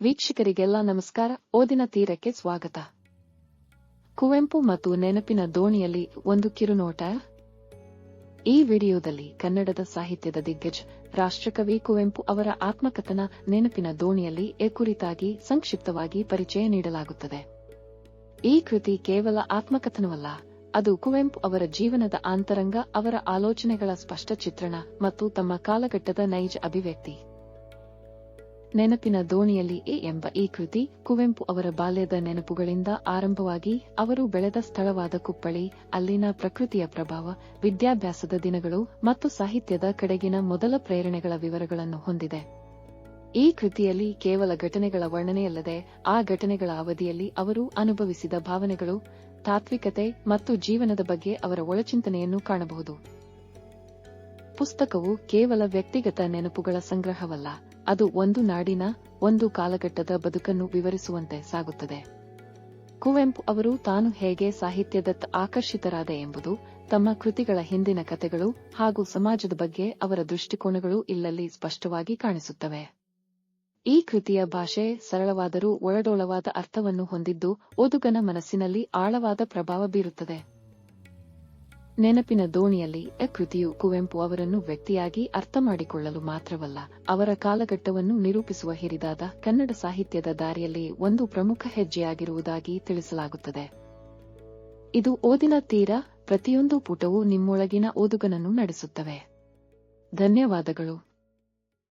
ವೀಕ್ಷಕರಿಗೆಲ್ಲ ನಮಸ್ಕಾರ. ಓದಿನ ತೀರಕ್ಕೆ ಸ್ವಾಗತ. ಕುವೆಂಪು ಮತ್ತು ನೆನಪಿನ ದೋಣಿಯಲ್ಲಿ ಒಂದು ಕಿರುನೋಟ. ಈ ವಿಡಿಯೋದಲ್ಲಿ ಕನ್ನಡದ ಸಾಹಿತ್ಯದ ದಿಗ್ಗಜ ರಾಷ್ಟ್ರಕವಿ ಕುವೆಂಪು ಅವರ ಆತ್ಮಕಥನ ನೆನಪಿನ ದೋಣಿಯಲ್ಲಿ ಎ ಕುರಿತಾಗಿ ಸಂಕ್ಷಿಪ್ತವಾಗಿ ಪರಿಚಯ ನೀಡಲಾಗುತ್ತದೆ. ಈ ಕೃತಿ ಕೇವಲ ಆತ್ಮಕಥನವಲ್ಲ, ಅದು ಕುವೆಂಪು ಅವರ ಜೀವನದ ಆಂತರಂಗ ಅವರ ಆಲೋಚನೆಗಳ ಸ್ಪಷ್ಟ ಚಿತ್ರಣ ಮತ್ತು ತಮ್ಮ ಕಾಲಘಟ್ಟದ ನೈಜ ಅಭಿವ್ಯಕ್ತಿ. ನೆನಪಿನ ದೋಣಿಯಲ್ಲಿ ಎ ಎಂಬ ಈ ಕೃತಿ ಕುವೆಂಪು ಅವರ ಬಾಲ್ಯದ ನೆನಪುಗಳಿಂದ ಆರಂಭವಾಗಿ ಅವರು ಬೆಳೆದ ಸ್ಥಳವಾದ ಕುಪ್ಪಳಿ, ಅಲ್ಲಿನ ಪ್ರಕೃತಿಯ ಪ್ರಭಾವ, ವಿದ್ಯಾಭ್ಯಾಸದ ದಿನಗಳು ಮತ್ತು ಸಾಹಿತ್ಯದ ಕಡೆಗಿನ ಮೊದಲ ಪ್ರೇರಣೆಗಳ ವಿವರಗಳನ್ನು ಹೊಂದಿದೆ. ಈ ಕೃತಿಯಲ್ಲಿ ಕೇವಲ ಘಟನೆಗಳ ವರ್ಣನೆಯಲ್ಲದೆ ಆ ಘಟನೆಗಳ ಅವಧಿಯಲ್ಲಿ ಅವರು ಅನುಭವಿಸಿದ ಭಾವನೆಗಳು, ತಾತ್ವಿಕತೆ ಮತ್ತು ಜೀವನದ ಬಗ್ಗೆ ಅವರ ಒಳಚಿಂತನೆಯನ್ನು ಕಾಣಬಹುದು. ಪುಸ್ತಕವು ಕೇವಲ ವ್ಯಕ್ತಿಗತ ನೆನಪುಗಳ ಸಂಗ್ರಹವಲ್ಲ, ಅದು ಒಂದು ನಾಡಿನ, ಒಂದು ಕಾಲಘಟ್ಟದ ಬದುಕನ್ನು ವಿವರಿಸುವಂತೆ ಸಾಗುತ್ತದೆ. ಕುವೆಂಪು ಅವರು ತಾನು ಹೇಗೆ ಸಾಹಿತ್ಯದತ್ತ ಆಕರ್ಷಿತರಾದ ಎಂಬುದು, ತಮ್ಮ ಕೃತಿಗಳ ಹಿಂದಿನ ಕಥೆಗಳು ಹಾಗೂ ಸಮಾಜದ ಬಗ್ಗೆ ಅವರ ದೃಷ್ಟಿಕೋನಗಳು ಇಲ್ಲಲ್ಲಿ ಸ್ಪಷ್ಟವಾಗಿ ಕಾಣಿಸುತ್ತವೆ. ಈ ಕೃತಿಯ ಭಾಷೆ ಸರಳವಾದರೂ ಒಳಡೋಳವಾದ ಅರ್ಥವನ್ನು ಹೊಂದಿದ್ದು, ಓದುಗನ ಮನಸ್ಸಿನಲ್ಲಿ ಆಳವಾದ ಪ್ರಭಾವ ಬೀರುತ್ತದೆ. ನೆನಪಿನ ದೋಣಿಯಲ್ಲಿ ಎ ಕೃತಿಯು ಕುವೆಂಪು ಅವರನ್ನು ವ್ಯಕ್ತಿಯಾಗಿ ಅರ್ಥ ಮಾಡಿಕೊಳ್ಳಲು ಮಾತ್ರವಲ್ಲ, ಅವರ ಕಾಲಘಟ್ಟವನ್ನು ನಿರೂಪಿಸುವ ಹಿರಿದಾದ ಕನ್ನಡ ಸಾಹಿತ್ಯದ ದಾರಿಯಲ್ಲಿ ಒಂದು ಪ್ರಮುಖ ಹೆಜ್ಜೆಯಾಗಿರುವುದಾಗಿ ತಿಳಿಸಲಾಗುತ್ತದೆ. ಇದು ಓದಿನ ತೀರ ಪ್ರತಿಯೊಂದು ಪುಟವೂ ನಿಮ್ಮೊಳಗಿನ ಓದುಗನನ್ನು ನಡೆಸುತ್ತವೆ. ಧನ್ಯವಾದಗಳು.